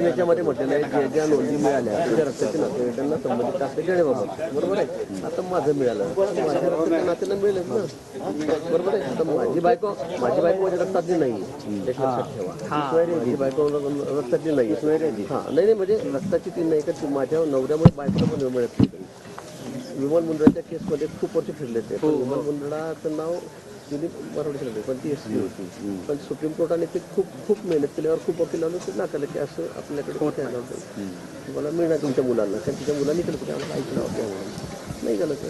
अजून याच्यामध्ये म्हटलेलं आहे ज्या ज्या नोंदी मिळाल्या त्या रक्ताचे नातेवाईकांना संबंधित असते देण्याबाबत बरोबर आहे? आता माझं मिळालं. माझ्या रक्ताच्या नात्याला मिळेलच ना. बरोबर आहे? आता माझी बायको माझी बायको माझ्या रक्तातली नाही. एक लक्षात ठेवा. माझी बायको रक्तातली नाही. हा. नाही नाही म्हणजे रक्ताची ती नाही का ती माझ्या नवऱ्यामुळे बायकोला पण मिळत नाही. विमल मुंद्राच्या केसमध्ये खूप वर्ष फिरले ते. पण विमल मुंद्राचं नाव दिलीप मराठी शिकले पण ती एस होती. पण सुप्रीम कोर्टाने ते खूप खूप मेहनत केल्यावर खूप वकील लावून ते नाकारलं की असं आपल्याकडे कोर्ट आलं होतं? तुम्हाला मिळणार तुमच्या मुलांना. कारण तिच्या मुलांनी केलं होतं. आम्हाला ऐकलं होतं नाही झालं ते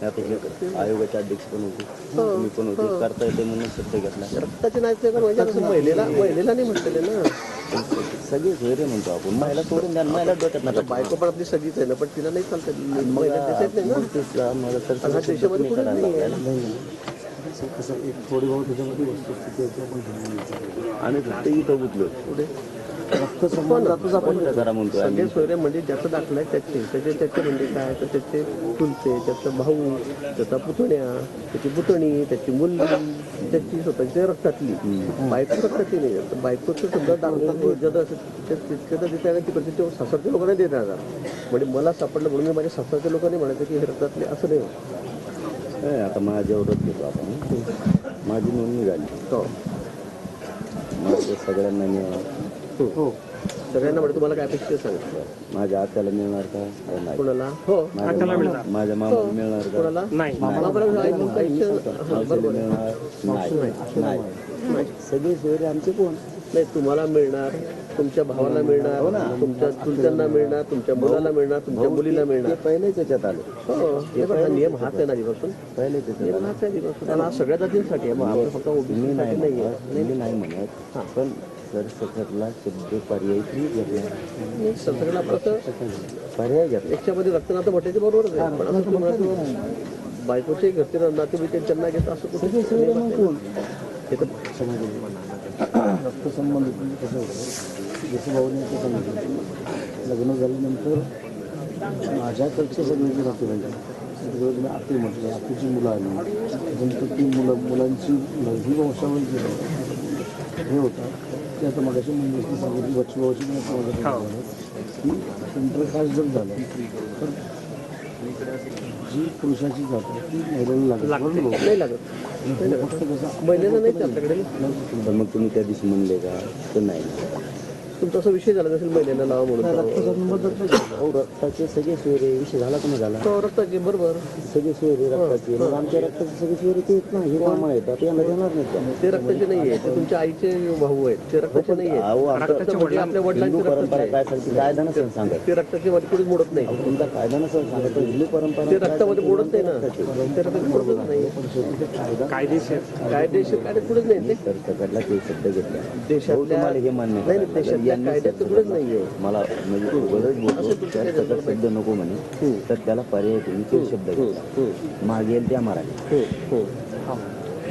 आता हे आयोगाचे अध्यक्ष पण होते. तुम्ही पण होते. करता येते म्हणून शब्द घेतला. रक्ताचे नाही ते म्हणजे असं महिलेला महिलेला नाही म्हटलेलं ना. सगळे सोयरे म्हणतो आपण. महिला सोडून द्या महिला डोक्यात नका बायको पण आपली सगळीच आहे ना पण तिला नाही चालतं. महिला देत नाही ना. मला तर हा नाही. कसं एक थोडी बहुत त्याच्यामध्ये वस्तुस्थिती आहे ती आपण घेऊन यायची. आम्ही फक्त इथं गुतलो. पुढे? रक्तसंबंधातच आपण म्हणतो सगळे सोयरे म्हणजे ज्याचं दाखला आहे त्याचे त्याचे त्याचे म्हणजे काय? तर त्याचे चुलते त्याचा भाऊ त्याचा पुतण्या त्याची पुतणी त्याची मुलगी त्याची स्वतःची रक्तातली. बायको रक्तातली नाही. तर बायकोचं समजा दाखला असं तितकं तर तिथे तिकडचे ते सासरच्या लोकांना देत राहणार म्हणजे मला सापडलं म्हणून मी माझ्या सासरच्या लोकांनी म्हणायचं की हे रक्तातले असं नाही ए, आता माझ्यावरच घेतो आपण माझी नोंदणी झाली. हो. माझ्या सगळ्यांना मिळणार. हो. सगळ्यांना म्हणजे तुम्हाला काय अपेक्षित आहे सांगा माझ्या आत्याला मिळणार का? नाही. कोणाला? हो माझ्या मामा- माझ्या मामाला मिळणार का? कोणाला? नाही. हा, आहे. मिळणार? नाही. नाही. सगळे सोयरे आमचे कोण? नाही तुम्हाला मिळणार तुमच्या भावाला मिळणार तुमच्या चुलत्यांना मिळणार तुमच्या मुलाला मिळणार तुमच्या मुलीला मिळणार. पहिलेच याच्यात आलो. हो हे बघा नियम हाच आहे ना आधीपासून. पहिलेच याच्यात नियम हाच आहे आधीपासून. आणि हा सगळ्या जातींसाठी आहे मग फक्त ओबीसी नाही नाही म्हणत. पण सरसकटला शब्द पर्याय घेतला? आपलं तर पर्याय घेतला. याच्यामध्ये रक्तनातं म्हटलं ते बरोबरच आहे. बायकोचे घरचे नातेवाईक त्यांना घेत असं कुठे. हे रक्तसंबंध कसं होतं जसं सांगितलं लग्न झाल्यानंतर माझ्याकडचे सगळे जे नातेवाईक जर तुम्ही आती म्हटलं आतीची मुलं आली त्याच्यानंतर ती मुलं मुलांची ही वंशावळी जी आहे, हे होतं. ते आता मगाशी मुंबईची सांगितली बच्ची भावाची पण आता की इंटरकास्ट जर झालं तर जी पुरुषाची जाते ती महिलेला लागते लागत. महिन्याला नाही आपल्याकडे मग तुम्ही त्या दिवशी म्हणले का? तर नाही. तुमचा असा विषय झाला नसेल महिन्याला लावा म्हणून. अहो रक्ताचे सगळे सोयरे विषय झाला का नाही झाला? तो रक्ताचे बरोबर. सगळे सोयरे रक्ताचे. मग आमच्या रक्ताचे सगळे सोयरे ते आहेत ना हे कामं येतात यांना देणार नाहीत का? ते रक्ताचे नाही आहे ते तुमच्या आईचे भाऊ आहेत ते रक्ताचे नाही आहेत. अहो आमचं रक्ताचे आपल्या हिंदू वडिलांचे रक्ताचे परंपरा आहे. काय सांगते? कायदा नसेल सांगत. ते रक्ताचे कुठेच मोडत नाही. अहो, तुमचा कायदा नसेल सांगत. तर हिंदू परंपरा ते काय रक्तामध्ये सांगते? मोडत नाही ना. ते रक्ताचे मोडतच नाही. कायदेशीर. कायदेशीर कायदे कुठेच नाही. ते सरकारला ते शब्द घेतला. भाऊ, तुम्हाला हे मान्य नाही नाही, करायला मला म्हणजे बोलतो शब्द नको म्हणे. तर त्याला पर्याय तुम्ही ते शब्द घेतला मागेल त्या मराठी.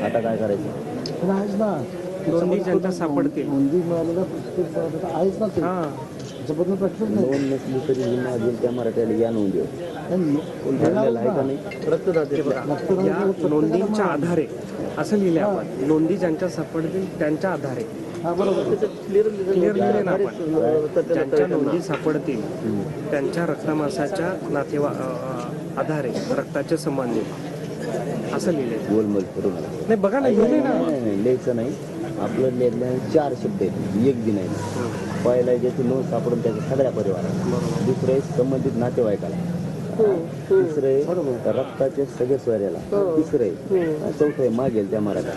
आता काय करायचं? आहेच ना नोंदी ज्यांच्या सापडतील. नोंदी मिळालेला प्रत्येक पदार्थ आहेच ना ते. त्याच्याबद्दल प्रश्नच नाही. नोंद नसली तरी ही मागेल त्या मराठ्याला या नोंदी आणि आपल्याला आहे का? नाही? रक्तदाते या नोंदींच्या आधारे असं लिहिले आपण. नोंदी ज्यांच्या सापडतील त्यांच्या आधारे. हा आपण. ज्यांच्या नोंदी सापडतील त्यांच्या रक्तमासाच्या नातेवा आधारे रक्ताचे संबंधित असं लिहिले गोलमोल करू नका नाही बघा ना लिहिले ना. नाही नाही लिहायचं नाही. आपलं लिहिल्या चार शब्द आहेत. एक दिन आहे पहिला ज्याची नोंद सापडून त्याच्या सगळ्या परिवाराला दुसरं संबंधित नातेवाईकाला. तिसरं आहे रक्ताचे सगळे सोयऱ्याला. तिसरं आहे आणि चौथं आहे मागेल त्या मराठा.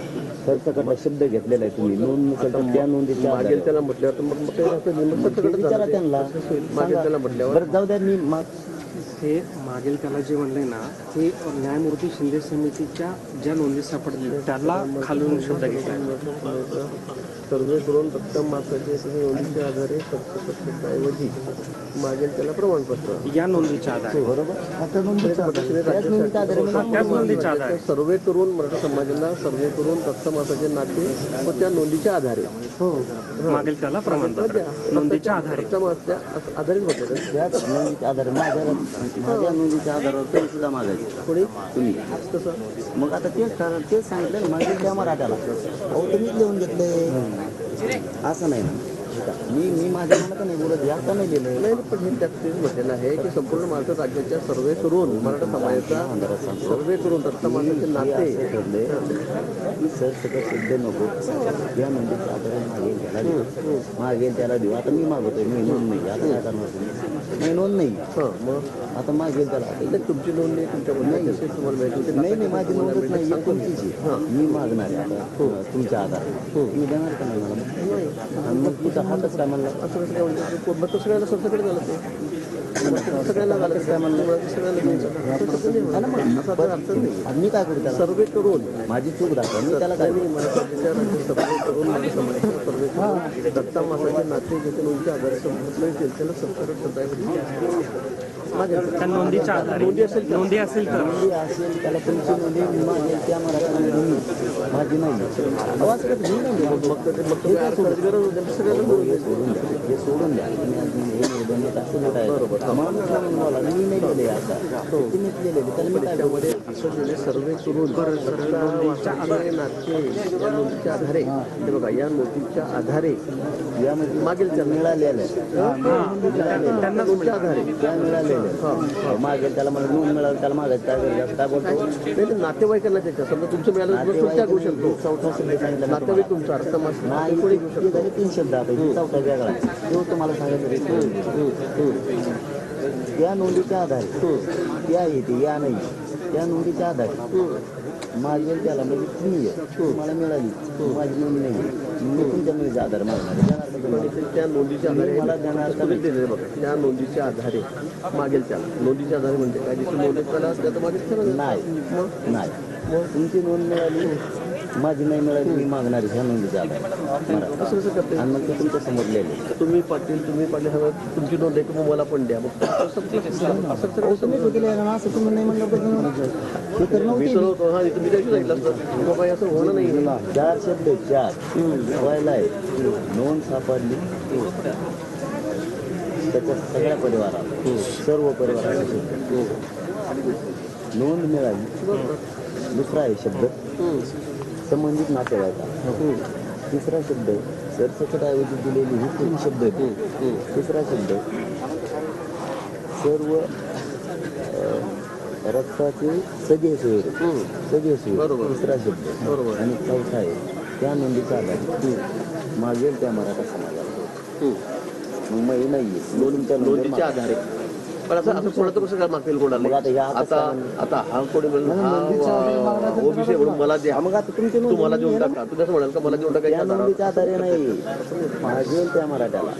सरसकटला शब्द घेतलेला आहे तुम्ही. नोंद नसेल तर त्या नोंदीच्या मागेल त्याला म्हटल्यावर विचारा. त्यांना. त्याला म्हटल्यावर. बरं जाऊ द्या मी माग हे मागील त्याला जे म्हणले ना ते न्यायमूर्ती शिंदे समितीच्या ज्या नोंदी सापडतील त्याला खालून शब्द घेतला सर्वे करून रक्त मासाचे नोंदीच्या आधारे ऐवजी मागेल त्याला प्रमाणपत्र. या नोंदीच्या आधारे. बरोबर. सर्वे करून मराठा समाजाला सर्वे करून रक्त मासाचे नाते व त्या नोंदीच्या आधारे. हो. मागील त्याला प्रमाणपत्र. नोंदीच्या आधारे. आधारित नोंदीच्या आधारे माझ्या नोंदीच्या आधारावर तरी सुद्धा मागायचे. कोणी? तुम्ही. कसं? मग आता तेच तेच सांगितलं ना मागे त्या मराठ्याला. अहो तुम्हीच लिहून घेतले. असं नाही ना. मी मी माझ्या मनात नाही बोलत हे आता नाही लिहिलं नाही नाही, पण हे त्यात तेच म्हटलेलं आहे की संपूर्ण महाराष्ट्र राज्याच्या सर्वे करून मराठा समाजाचा सर्वे करून रक्त माणसाचे नाते. असं ठरलंय की सर सगळं सिद्ध नको. या म्हणजे साधारण मागेल त्याला मागेल त्याला देऊ आता मी मागवतोय मी नोंद नाही. आता काय करणार तुम्ही? मी नोंद नाही. हां मग? आता मागेल त्याला. तुमची नोंद नाही. तुमच्या तुम्हाला नाही नाही माझी नोंदच नाही. एक तुमचीच. मी मागणार आहे आता तुमच्या आधार. मी देणार का नाही मला? आणि मग तुझा हातच काय म्हणला? असं कसं काय मग झालं ते. ते सगळ्यांना झालं काय म्हणलं? नाही. आणि मी काय करू सर्वे करून. माझी चूक दाखवा. मी त्याला काय सर्वे करून सर्वे करून दत्ता मासाचे नाते ज्याच्या नोंदीच्या आधारे संपूर्ण त्याला सदाय माझ्या त्या नोंदीच्या आधारे नोंदी असेल तर नोंदी असेल त्याला तुमची नोंदी मागेल त्या मराठा नोंदी माझी नाही हे सोडून द्या तुम्ही हे असं म्हणून मी नाही आता त्याला मी काय सर्वे करून या नोंदीच्या आधारे हे बघा या नोंदीच्या आधारे यामध्ये मागेल त्यांना मिळालेलं आहे. त्यांनाच नोंदीच्या आधारे त्या मिळालेलं मागेल त्याला मला नोंद मिळालं त्याला मागायचं काय करायचं काय बोलतो? नाही नातेवाईकांना त्याच्या समजा तुमचं मिळालं तर सुट्ट्या घेऊ शकतो. चौथा शब्द सांगितला नातेवाईक तुमचा अर्थ मास नाही कोणी ते झाले तीन शब्द आता चौथा वेगळा. तो तुम्हाला सांगायचं त्या नोंदीच्या आधारे. त्या येते या नाही. त्या नोंदीच्या आधारे. मागेल त्याला म्हणजे तुम्ही आहे. तुम्हाला मिळाली. माझी नोंद नाही. आधार मागणार त्या नोंदीच्या आधारे मला दिलेलं बघा त्या नोंदीच्या आधारे मागेल त्याला नोंदीच्या आधारे म्हणजे काय जिथे नोंद त्याला असल्या तर मागेल त्याला नाही मग नाही तुमची नोंद मिळाली माझी नाही मिळाली मी मागणार ह्या कसं करते आणि मग ते तुमच्यासमोर लिहिले तुम्ही पाटील तुम्ही पाटील हवं तुमची नोंद आहे की मला पण द्या. मग असं असं सगळं समजून असं तुम्ही नाही म्हणलं हे तर मी तर होतो हा इथं मी त्याशी सांगितलं असतं बाबा हे असं होणं नाही. चार शब्द आहेत, चार. व्हायला आहे नोंद सापडली. त्याच्या सगळ्या परिवाराला. सर्व परिवाराला. नोंद मिळाली. दुसरा आहे शब्द. संबंधित नातेवाईका तिसरा शब्द सरसकट ऐवजी दिलेली ही तीन शब्द तिसरा शब्द सर्व रक्ताचे सगळे सोयरे. सगळे सोयरे. तिसरा शब्द. बरोबर. आणि चौथा आहे त्या नोंदीचा आधार मागेल त्या मराठा समाजाला. मग मग हे नाहीये. तुमच्या नोंदीच्या आधारे. पण असं असं कोणाचं कसं काय मागतील कोणाला? आता आता हा कोणी हा ओबीसी म्हणून मला द्या. मग आता तुमची नोंद तुम्हाला देऊन टाका. असं म्हणाल का? मला देऊन नोंदीच्या आधारे नाही. त्या मराठ्याला.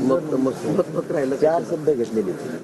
मग मग राहिलं चार शब्द घेतलेले.